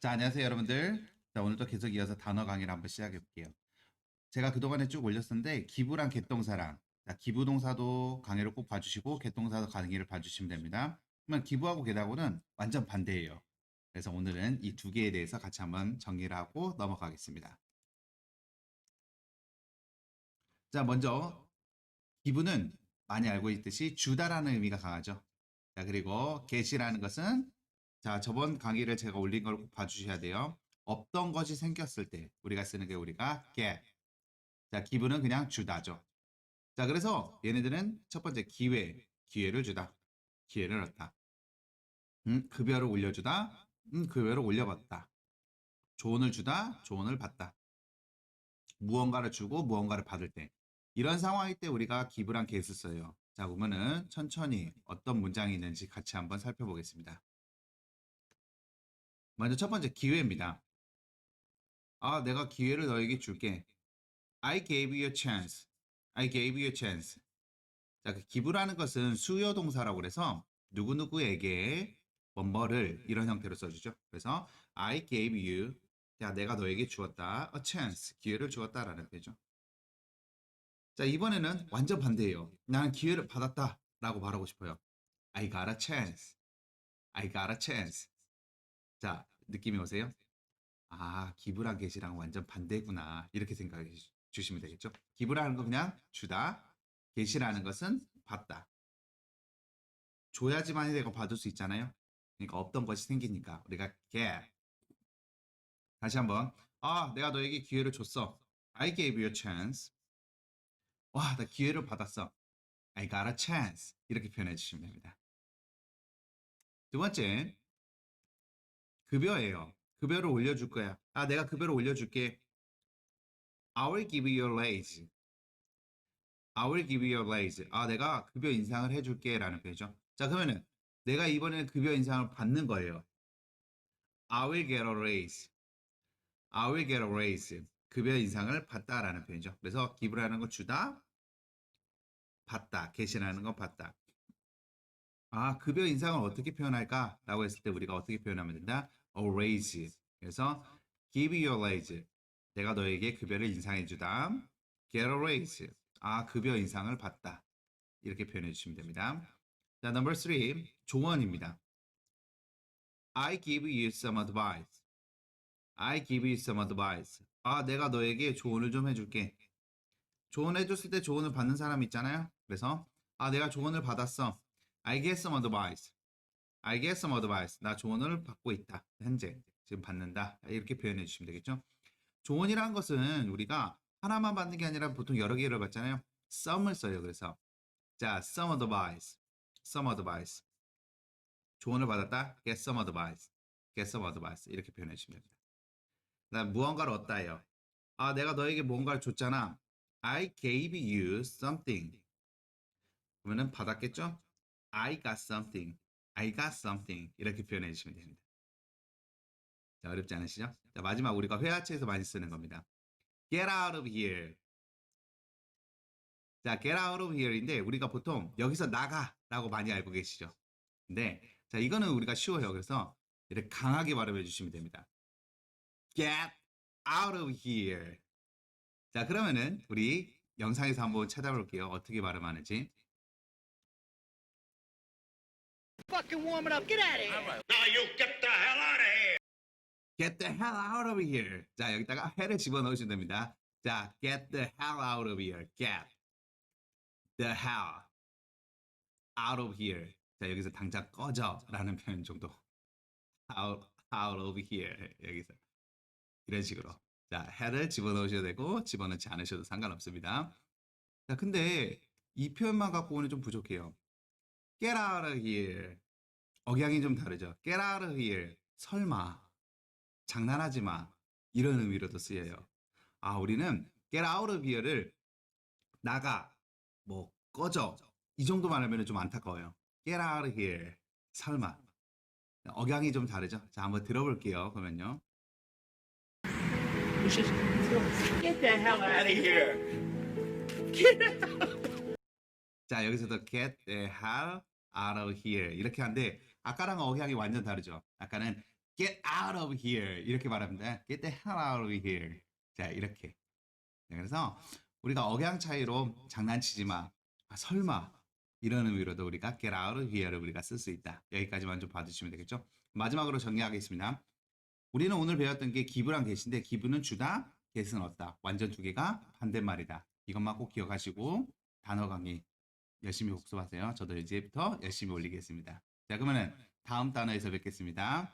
자, 안녕하세요, 여러분들. 자, 오늘도 계속 이어서 단어 강의를 한번 시작해 볼게요. 제가 그동안에 쭉 올렸었는데, 기부랑 개동사랑, 자, 기부 동사도 강의를 꼭 봐주시고, 개동사도 강의를 봐주시면 됩니다. 그러면 기부하고 개하고는 완전 반대예요. 그래서 오늘은 이 두 개에 대해서 같이 한번 정리를 하고 넘어가겠습니다. 자, 먼저, 기부는 많이 알고 있듯이 주다라는 의미가 강하죠. 자, 그리고 get이라는 것은 자, 저번 강의를 제가 올린 걸 꼭 봐주셔야 돼요. 없던 것이 생겼을 때 우리가 쓰는 게 우리가 get. 자, 기부는 그냥 주다죠. 자, 그래서 얘네들은 첫 번째 기회, 기회를 주다. 기회를 얻다. 음, 급여를 올려주다. 음, 급여를 올려받다. 조언을 주다. 조언을 받다. 무언가를 주고 무언가를 받을 때. 이런 상황일 때 우리가 기부란 get을 써요. 자, 보면은 천천히 어떤 문장이 있는지 같이 한번 살펴보겠습니다. 먼저 첫 번째 기회입니다. 아, 내가 기회를 너에게 줄게. I gave you a chance. I gave you a chance. 자, 그 기부라는 것은 수요 동사라고 그래서 누구누구에게 뭐뭐를 이런 형태로 써주죠. 그래서 I gave you. 야, 내가 너에게 주었다. A chance. 기회를 주었다라는 뜻이죠. 자, 이번에는 완전 반대예요. 나는 기회를 받았다. 라고 말하고 싶어요. I got a chance. I got a chance. 자, 느낌이 오세요? 아, 기부랑 get이랑 완전 반대구나. 이렇게 생각해 주- 주시면 되겠죠? 기부라는 건 그냥 주다. get이라는 것은 받다. 줘야지만 내가 받을 수 있잖아요. 그러니까 없던 것이 생기니까 우리가 get. 다시 한번. 아, 내가 너에게 기회를 줬어. I gave you a chance. 와, 나 기회를 받았어. I got a chance. 이렇게 표현해 주시면 됩니다. 두 번째, 급여예요. 급여를 올려줄 거야. 아, 내가 급여를 올려줄게. I will give you a raise. I will give you a raise. 아, 내가 급여 인상을 해줄게. 라는 표현이죠. 자, 그러면은 내가 이번에는 급여 인상을 받는 거예요. I will get a raise. I will get a raise. 급여 인상을 받다라는 표현이죠. 그래서 give라는 거 주다, 받다, get이라는 건 받다. 아, 급여 인상을 어떻게 표현할까? 라고 했을 때 우리가 어떻게 표현하면 된다? A raise. 그래서 give you a raise. 내가 너에게 급여를 인상해 주다. get a raise. 아, 급여 인상을 받다. 이렇게 표현해 주시면 됩니다. 자, number three. 조언입니다. I give you some advice. I give you some advice. 아, 내가 너에게 조언을 좀 해줄게. 조언해 줬을 때 조언을 받는 사람 있잖아요. 그래서 아, 내가 조언을 받았어. I get some advice. I get some advice. 나 조언을 받고 있다. 현재 지금 받는다. 이렇게 표현해 주시면 되겠죠. 조언이라는 것은 우리가 하나만 받는 게 아니라 보통 여러 개를 받잖아요. some을 써요. 그래서 자, some advice. some advice. 조언을 받았다. get some advice. get some advice. 이렇게 표현해 주시면 됩니다. 그다음 무언가를 얻다예요. 아, 내가 너에게 뭔가를 줬잖아. I gave you something. 그러면은 받았겠죠? I got something. I got something. 이렇게 표현해 주시면 됩니다. 자, 어렵지 않으시죠? 자, 마지막 우리가 회화체에서 많이 쓰는 겁니다. Get out of here. 자, get out of here인데 우리가 보통 여기서 나가라고 많이 알고 계시죠? 근데 자, 이거는 우리가 쉬워요. 그래서 이렇게 강하게 발음해 주시면 됩니다. Get out of here. 자, 그러면은 우리 영상에서 한번 찾아볼게요. 어떻게 발음하는지. Fucking warming up. Get out of here. Now you get the hell out of here! Get the hell out of here. 자, 여기다가 해를 집어넣으시면 됩니다. 자, get the hell out of here. Get the hell out of here. 자, 여기서 당장 꺼져 라는 표현 정도. out, out of here. 여기서. 이런 식으로. 자, 해를 집어넣으셔도 되고, 집어넣지 않으셔도 상관없습니다. 자, 근데 이 표현만 갖고 오는 좀 부족해요. Get out of here. 억양이 좀 다르죠. Get out of here. 설마. 장난하지 마. 이런 의미로도 쓰여요. 아, 우리는 get out of here를 나가, 뭐, 꺼져. 이 정도만 하면 좀 안타까워요. get out of here. 설마. 억양이 좀 다르죠? 자, 한번 들어볼게요. 그러면요. Get the hell out of here. 자, 여기서도 get the hell out of here. 이렇게 하는데, 아까랑 억양이 완전 다르죠? 아까는 get out of here 이렇게 말합니다. get the hell out of here. 자 이렇게. 네, 그래서 우리가 억양 차이로 장난치지 마. 아, 설마 이런 의미로도 우리가 get out of here를 우리가 쓸 수 있다. 여기까지만 좀 봐주시면 되겠죠. 마지막으로 정리하겠습니다. 우리는 오늘 배웠던 게 기부랑 get인데 기부는 주다, get은 얻다. 완전 두 개가 반대말이다. 이것만 꼭 기억하시고 단어 강의 열심히 복습하세요. 저도 이제부터 열심히 올리겠습니다. 자 그러면은 다음 단어에서 뵙겠습니다.